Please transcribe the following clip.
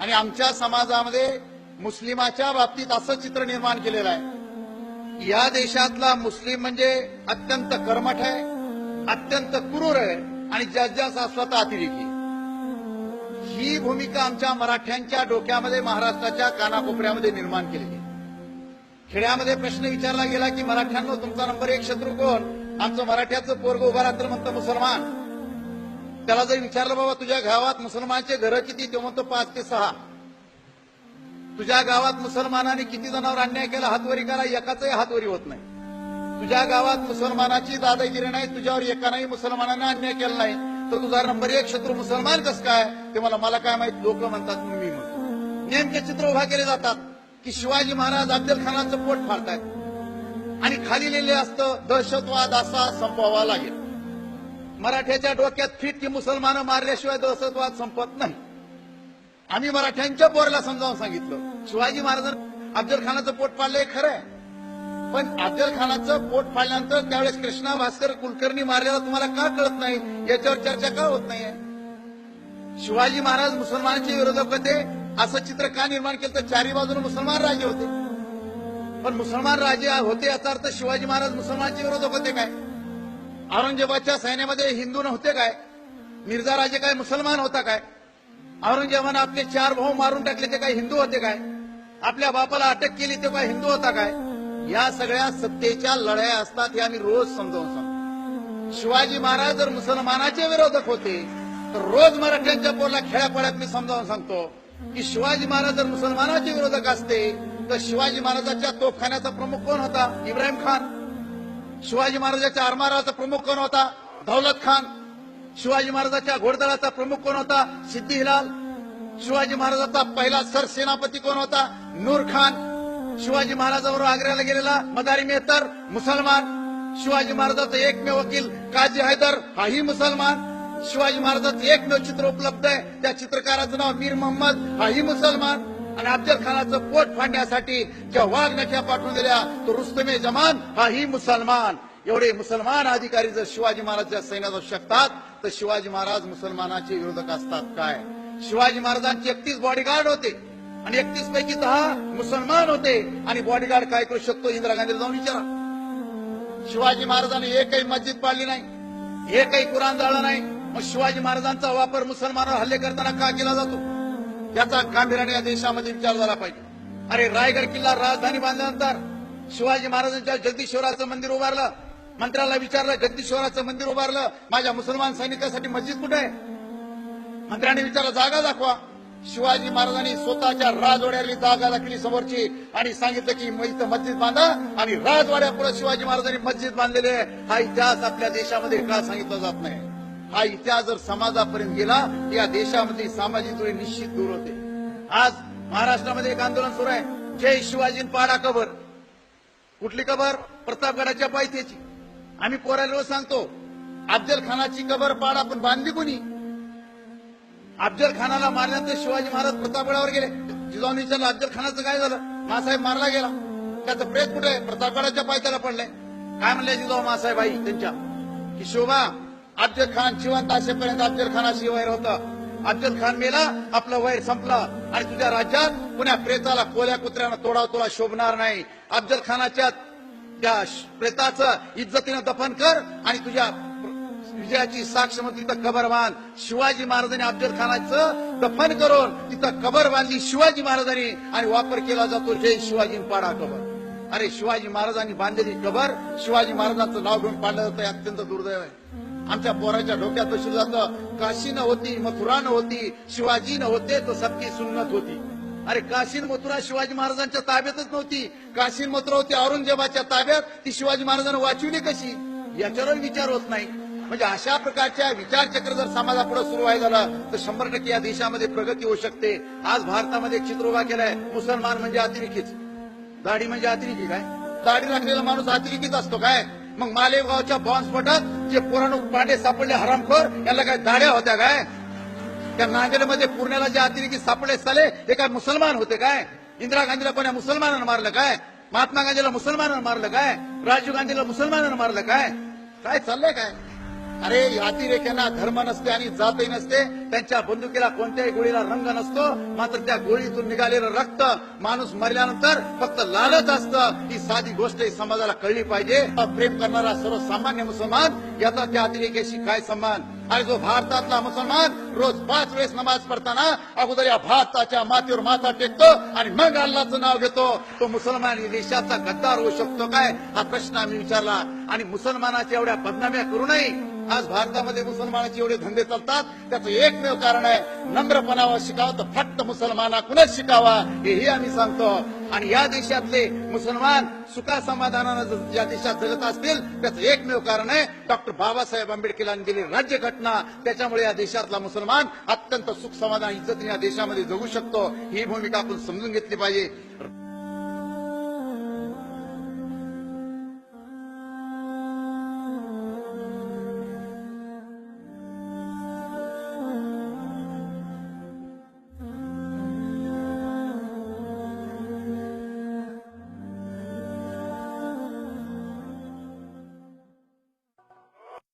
आणि आमच्या समाजामध्ये मुस्लिमाच्या बाबतीत असं चित्र निर्माण केलेलं आहे. या देशातला मुस्लिम म्हणजे अत्यंत कर्मठ आहे अत्यंत क्रूर आहे आणि जज्जाचा स्वतः अतिरेकी ही भूमिका आमच्या मराठ्यांच्या डोक्यामध्ये महाराष्ट्राच्या कानाकोपऱ्यामध्ये निर्माण केलेली आहे. खेड्यामध्ये प्रश्न विचारला गेला की मराठ्यांनो तुमचा नंबर एक शत्रू कोण? आमचं मराठ्याचं पोरग उभा राहतं म्हणतं मुसलमान. त्याला जर विचारलं बाबा तुझ्या गावात मुसलमानचे घरं किती? ते म्हणतो पाच ते सहा. तुझ्या गावात मुसलमानाने किती जणांवर अन्याय केला? हातवरी करा. एकाचाही हातवरी होत नाही. तुझ्या गावात मुसलमानाची दादागिरी नाही. तुझ्यावर एकानाही मुसलमानाने अन्याय केला नाही. तर तुझा नंबर एक शत्रू मुसलमान कस काय? ते मला मला काय माहीत? लोक म्हणतात मी म्हणतो. नेमके चित्र उभा केले जातात की शिवाजी महाराज अफजल खानाचं पोट फाडतायत. आणि खाली लिहिले असतं दहशतवाद असा संपवावा लागेल. मराठ्याच्या डोक्यात फिट की मुसलमान मारल्याशिवाय दहशतवाद संपत नाही. आम्ही मराठ्यांच्या पोरला समजावून सांगितलं. शिवाजी महाराजांनी अफजल खानाचं पोट हे खरं आहे. पण अफजल खानाचं पोट पाडल्यानंतर त्यावेळेस कृष्णा भास्कर कुलकर्णी मारलेला तुम्हाला का कळत नाही? याच्यावर चर्चा का होत नाहीये शिवाजी महाराज मुसलमानांचे विरोधक होते. असं चित्र का निर्माण केलं? तर चारी बाजूने मुसलमान राजे होते. पण मुसलमान राजे होते याचा अर्थ शिवाजी महाराज मुसलमानांचे विरोधक होते काय? औरंगजेबाच्या सैन्यामध्ये हिंदू नव्हते काय? मिर्झा राजे काय मुसलमान होता काय? औरंगजेबाने आपले चार भाऊ मारून टाकले ते काय हिंदू होते काय? आपल्या बापाला अटक केली ते काय हिंदू होता काय? या सगळ्या सत्तेच्या लढाया असतात हे आम्ही रोज समजावून सांगतो. शिवाजी महाराज जर मुसलमानाचे विरोधक होते तर रोज मराठ्यांच्या पोरला खेळापाड्यात मी समजावून सांगतो की शिवाजी महाराज जर मुसलमानाचे विरोधक असते तर शिवाजी महाराजाच्या तोफखान्याचा प्रमुख कोण होता? इब्राहिम खान. शिवाजी महाराजाच्या आरमाराचा प्रमुख कोण होता? दौलत खान. शिवाजी महाराजाच्या घोडदळाचा प्रमुख कोण होता? सिद्धी हिलाल. शिवाजी महाराजाचा पहिला सरसेनापती कोण होता? नूर खान. शिवाजी महाराजाबरोबर आग्र्याला गेलेला मदारी मेहतर मुसलमान. शिवाजी महाराजाचा एकमेव वकील काजी हैदर हाही मुसलमान. शिवाजी महाराजाचं एकमेव चित्र उपलब्ध आहे. त्या चित्रकाराचं नाव मीर मोहम्मद हाही मुसलमान. आणि अफजल खानाचं पोट फाडण्यासाठी ज्या वाघनख्या पाठवून दिल्या तो रुस्तमे जमान हाही मुसलमान. एवढे मुसलमान अधिकारी जर शिवाजी महाराजच्या सैन्यात असू शकतात तर शिवाजी महाराज मुसलमानाचे विरोधक असतात काय? शिवाजी महाराजांचे एकतीस बॉडीगार्ड होते. आणि एकतीस पैकी दहा मुसलमान होते. आणि बॉडीगार्ड काय करू शकतो? इंदिरा गांधी जाऊन विचारा. शिवाजी महाराजांनी एकही मस्जिद पाडली नाही. एकही कुराण जाळला नाही. मग शिवाजी महाराजांचा वापर मुसलमानावर हल्ले करताना का केला जातो? याचा गांभीर्याने या देशामध्ये विचार झाला पाहिजे. अरे रायगड किल्ला राजधानी बांधल्यानंतर शिवाजी महाराजांच्या जगदीश्वराचं मंदिर उभारलं. मंत्र्याला विचारलं जगदीश्वराचं मंदिर उभारलं. माझ्या मुसलमान सैनिकासाठी मस्जिद कुठे आहे? मंत्र्याने विचारलं जागा दाखवा. शिवाजी महाराजांनी स्वतःच्या राजवाड्याली जागा दाखली समोरची आणि सांगितलं की इथं मस्जिद बांधा आणि राजवाड्यापुढे शिवाजी महाराजांनी मस्जिद बांधलेली आहे. हा इतिहास आपल्या देशामध्ये का सांगितला जात नाही? हा इतिहास जर समाजापर्यंत गेला या देशामध्ये सामाजिक दुरी निश्चित दूर होते. आज महाराष्ट्रामध्ये एक आंदोलन सुरू आहे. जय शिवाजी पाडा कबर. कुठली कबर? प्रतापगडाच्या पायथ्याची. आम्ही पोराला रोज सांगतो अफजल खानाची कबर पाडा पण बांधली कोणी? अफजल खानाला मारल्यानंतर शिवाजी महाराज प्रतापगडावर गेले. जिजाऊन विचारलं अफजल खानाचं काय झालं? मासाहेब मारला गेला. त्याचं प्रेत कुठे आहे? प्रतापगडाच्या पायथ्याला पडलंय. काय म्हणले जिजाऊ मासाहेब आई त्यांच्या? की शोभा अफजल खान जिवंत असेपर्यंत अफजल खानाशी वैर होतं. अफजल खान मेला आपलं वैर संपलं. आणि तुझ्या राज्यात पुण्या प्रेताला कोल्या कुत्र्यानं तोडा तोडा शोभणार नाही. अफजल खानाच्या त्या प्रेताचं इज्जतीनं दफन कर आणि तुझ्या विजयाची साक्ष म्हणून तिथं कबर बांध. शिवाजी महाराजांनी अफजल खानाचं दफन करून तिथं कबर बांधली शिवाजी महाराजांनी आणि वापर केला जातो जय शिवाजी पाडा कबर. अरे शिवाजी महाराजांनी बांधलेली कबर शिवाजी महाराजांचं नाव घेऊन पाडलं जातं हे अत्यंत दुर्दैव आहे. आमच्या पोराच्या डोक्यात बसलं जातं काशी न होती मथुरा न होती शिवाजी न होते तर सबकी सुन्नत होती. अरे काशीन मथुरा शिवाजी महाराजांच्या ताब्यातच नव्हती. काशीन मथुरा होती औरंगजेबाच्या ताब्यात. ती शिवाजी महाराजांना वाचवली कशी? याच्यावर विचार होत नाही. म्हणजे अशा प्रकारच्या विचारचक्र जर समाजापुढे सुरू व्हायला झालं तर शंभर टक्के या देशामध्ये प्रगती होऊ शकते. आज भारतामध्ये एक चित्र उभा केलाय. मुसलमान म्हणजे अतिरेकीच. दाढी म्हणजे अतिरेकी काय? दाढी राखलेला माणूस अतिरेकीच असतो काय? मग मालेगावच्या बॉम्ब स्फोटात जे पुराण पांडे सापडले हरामखोर याला काय दाड्या होत्या काय? त्या नांदेडमध्ये पुण्याला जे अतिरेकी सापडले साले हे काय मुसलमान होते काय? इंदिरा गांधीला कोण्या मुसलमानानं मारलं काय? महात्मा गांधीला मुसलमानानं मारलं काय? राजीव गांधीला मुसलमानानं मारलं काय? काय चाललंय काय? अरे अतिरेक्यांना धर्म नसते आणि जातही नसते. त्यांच्या बंदुकीला कोणत्याही गोळीला रंग नसतो. मात्र त्या गोळीतून निघालेलं रक्त माणूस मरल्यानंतर फक्त लालच असतं. ही साधी गोष्ट ही समाजाला कळली पाहिजे. प्रेम करणारा सर्वसामान्य मुसलमान याचा त्या अतिरेक्याशी काय संबंध? आणि जो भारतातला मुसलमान रोज पाच वेळेस नमाज पडताना अगोदर या भारताच्या मातीवर माथा टेकतो आणि मग अल्लाचं नाव घेतो. तो मुसलमान देशाचा गद्दार होऊ शकतो काय? हा प्रश्न आम्ही विचारला. आणि मुसलमानाच्या एवढ्या बदनाम्या करू नये. आज भारतामध्ये मुसलमानाचे एवढे धंदे चालतात. त्याचं एकमेव कारण आहे नम्रपणावर शिकावं तर फक्त मुसलमानाकडूनच शिकावा हेही आम्ही सांगतो. आणि या देशातले मुसलमान सुखा समाधानानं ज- या देशात जगत असतील त्याचं एकमेव कारण आहे डॉक्टर बाबासाहेब आंबेडकरांनी दिली राज्यघटना त्याच्यामुळे या देशातला मुसलमान अत्यंत सुख समाधान इज्जतीने या देशामध्ये जगू शकतो. ही भूमिका आपण समजून घेतली पाहिजे.